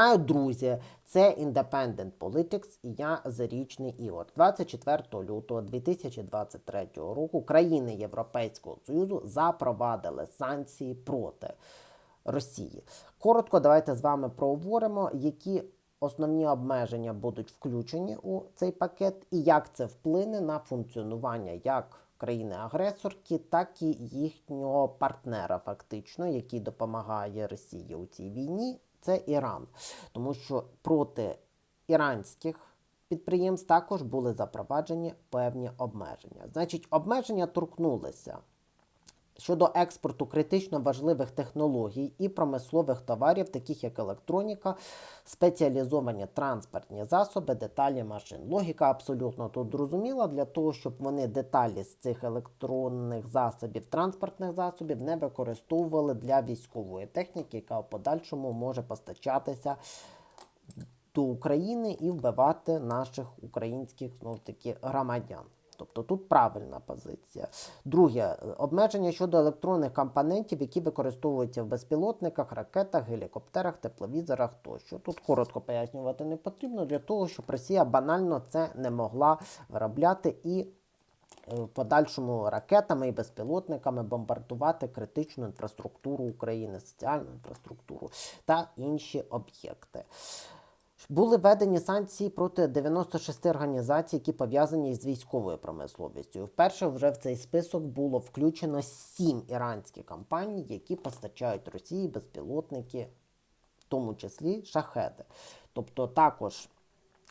Вітаю, друзі! Це Independent Politics і я Зарічний Ігор. 24 лютого 2023 року країни Європейського Союзу запровадили санкції проти Росії. Коротко, давайте з вами проговоримо, які основні обмеження будуть включені у цей пакет, і як це вплине на функціонування як країни-агресорки, так і їхнього партнера, фактично, який допомагає Росії у цій війні. Це Іран, тому що проти іранських підприємств також були запроваджені певні обмеження. Значить, обмеження торкнулися щодо експорту критично важливих технологій і промислових товарів, таких як електроніка, спеціалізовані транспортні засоби, деталі машин. Логіка абсолютно тут зрозуміла для того, щоб вони деталі з цих електронних засобів, транспортних засобів не використовували для військової техніки, яка в подальшому може постачатися до України і вбивати наших українських знов таки громадян. Тобто тут правильна позиція. Друге, обмеження щодо електронних компонентів, які використовуються в безпілотниках, ракетах, гелікоптерах, тепловізорах тощо. Тут коротко пояснювати не потрібно для того, щоб Росія банально це не могла виробляти і в подальшому ракетами і безпілотниками бомбардувати критичну інфраструктуру України, соціальну інфраструктуру та інші об'єкти. Були введені санкції проти 96 організацій, які пов'язані з військовою промисловістю. Вперше вже в цей список було включено сім іранських компаній, які постачають Росії безпілотники, в тому числі шахеди. Тобто також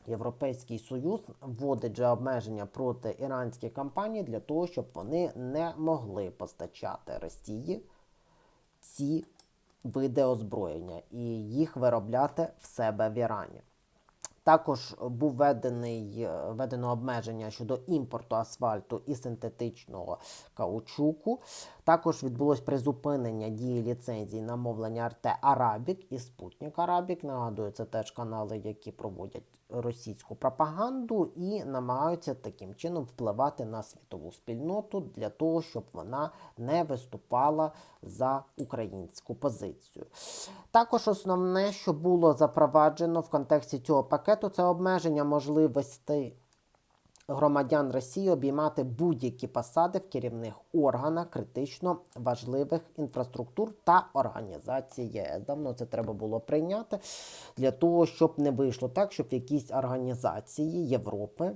Європейський Союз вводить же обмеження проти іранських компаній для того, щоб вони не могли постачати Росії ці види озброєння і їх виробляти в себе в Ірані. Також був введений, введено обмеження щодо імпорту асфальту і синтетичного каучуку. Також відбулось призупинення дії ліцензій на мовлення РТ Арабік і Спутник Арабік. Нагадую, це теж канали, які проводять російську пропаганду і намагаються таким чином впливати на світову спільноту для того, щоб вона не виступала за українську позицію. Також основне, що було запроваджено в контексті цього пакету, це обмеження можливостей громадян Росії обіймати будь-які посади в керівних органах критично важливих інфраструктур та організацій ЄС. Давно це треба було прийняти для того, щоб не вийшло так, щоб якісь організації Європи.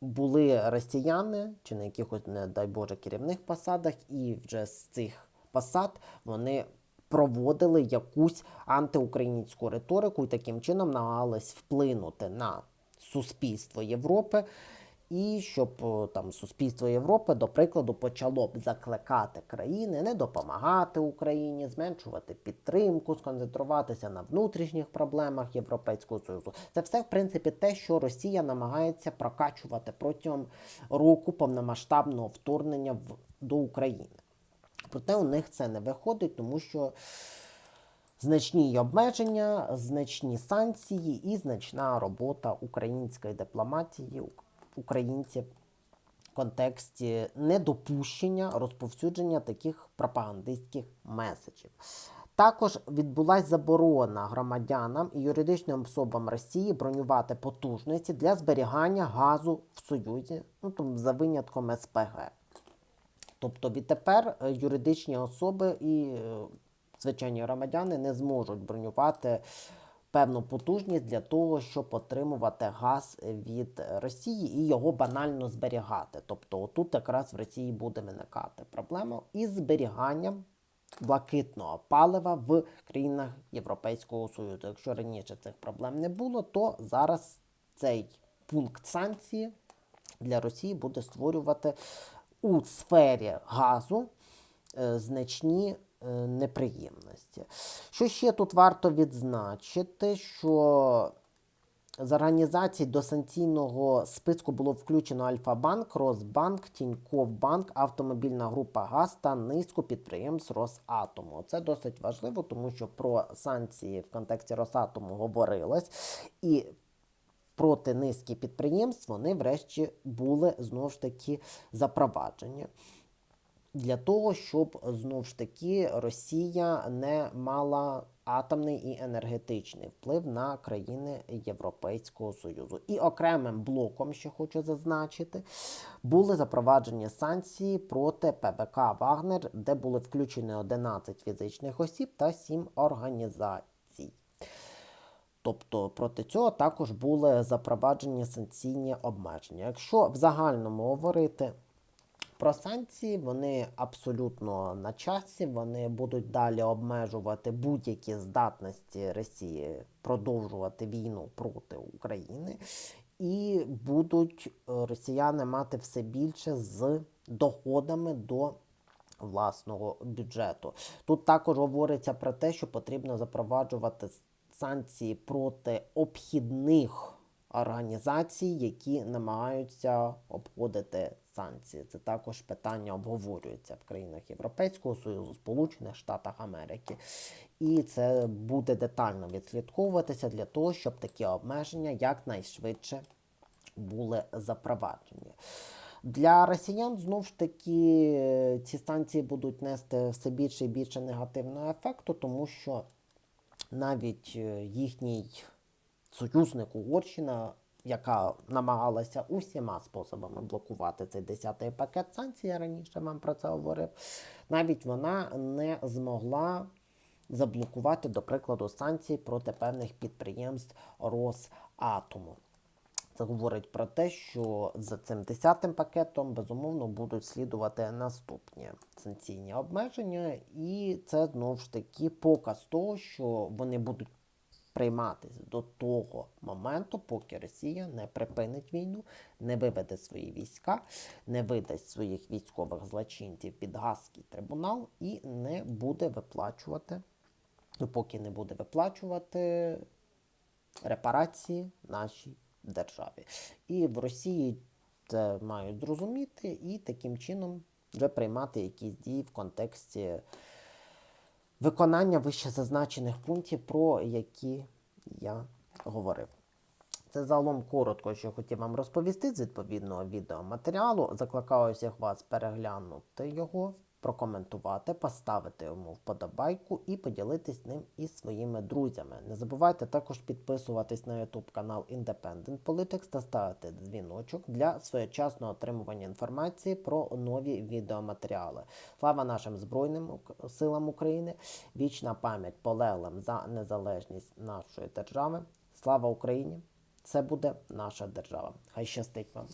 Були росіяни чи на якихось, не дай Боже, керівних посадах, і вже з цих посад вони проводили якусь антиукраїнську риторику і таким чином намагались вплинути на суспільство Європи. І щоб там суспільство Європи, до прикладу, почало б закликати країни не допомагати Україні, зменшувати підтримку, сконцентруватися на внутрішніх проблемах Європейського Союзу. Це все, в принципі, те, що Росія намагається прокачувати протягом року повномасштабного вторгнення в, до України. Проте у них це не виходить, тому що значні обмеження, значні санкції і значна робота української дипломатії, українців в контексті недопущення розповсюдження таких пропагандистських меседжів. Також відбулася заборона громадянам і юридичним особам Росії бронювати потужності для зберігання газу в Союзі, ну там за винятком СПГ. Тобто відтепер юридичні особи і звичайні громадяни не зможуть бронювати певну потужність для того, щоб отримувати газ від Росії і його банально зберігати. Тобто, тут якраз в Росії буде виникати проблема із зберіганням блакитного палива в країнах Європейського Союзу. Якщо раніше цих проблем не було, то зараз цей пункт санкції для Росії буде створювати у сфері газу е, значні е, неприємності. Що ще тут варто відзначити, що з організацій до санкційного списку було включено Альфа-Банк, Росбанк, Тіньков Банк, Автомобільна група ГАЗ та низку підприємств Росатому. Це досить важливо, тому що про санкції в контексті Росатому говорилось. І проти низки підприємств вони врешті були знову ж таки запроваджені. Для того, щоб знову ж таки Росія не мала атомний і енергетичний вплив на країни Європейського Союзу. І окремим блоком, ще хочу зазначити, були запроваджені санкції проти ПВК Вагнер, де були включені 11 фізичних осіб та 7 організацій. Тобто проти цього також були запроваджені санкційні обмеження. Якщо в загальному говорити про санкції, вони абсолютно на часі, вони будуть далі обмежувати будь-які здатності Росії продовжувати війну проти України, і будуть е, росіяни мати все більше з доходами до власного бюджету. Тут також говориться про те, що потрібно запроваджувати санкції проти обхідних організацій, які намагаються обходити санкції. Це також питання обговорюється в країнах Європейського Союзу, Сполучених Штатах Америки. І це буде детально відслідковуватися для того, щоб такі обмеження якнайшвидше були запроваджені. Для росіян знову ж таки ці станції будуть нести все більше і більше негативного ефекту, тому що навіть е, їхній союзник Угорщина, яка намагалася усіма способами блокувати цей 10-й пакет санкцій, я раніше вам про це говорив, навіть вона не змогла заблокувати, до прикладу, санкції проти певних підприємств Росатому. Це говорить про те, що за цим десятим пакетом безумовно будуть слідувати наступні санкційні обмеження, і це знову ж таки показ того, що вони будуть прийматися до того моменту, поки Росія не припинить війну, не виведе свої війська, не видасть своїх військових злочинців під Гаазький трибунал і не буде виплачувати, поки не буде виплачувати репарації нашій державі. І в Росії це мають зрозуміти і таким чином вже приймати якісь дії в контексті виконання вище зазначених пунктів, про які я говорив. Це загалом коротко, що хотів вам розповісти з відповідного відеоматеріалу. Закликаю всіх вас переглянути його, прокоментувати, поставити йому вподобайку і поділитись ним із своїми друзями. Не забувайте також підписуватись на YouTube канал Independent Politics та ставити дзвіночок для своєчасного отримування інформації про нові відеоматеріали. Слава нашим Збройним силам України! Вічна пам'ять полеглим за незалежність нашої держави. Слава Україні! Це буде наша держава. Хай щастить вам!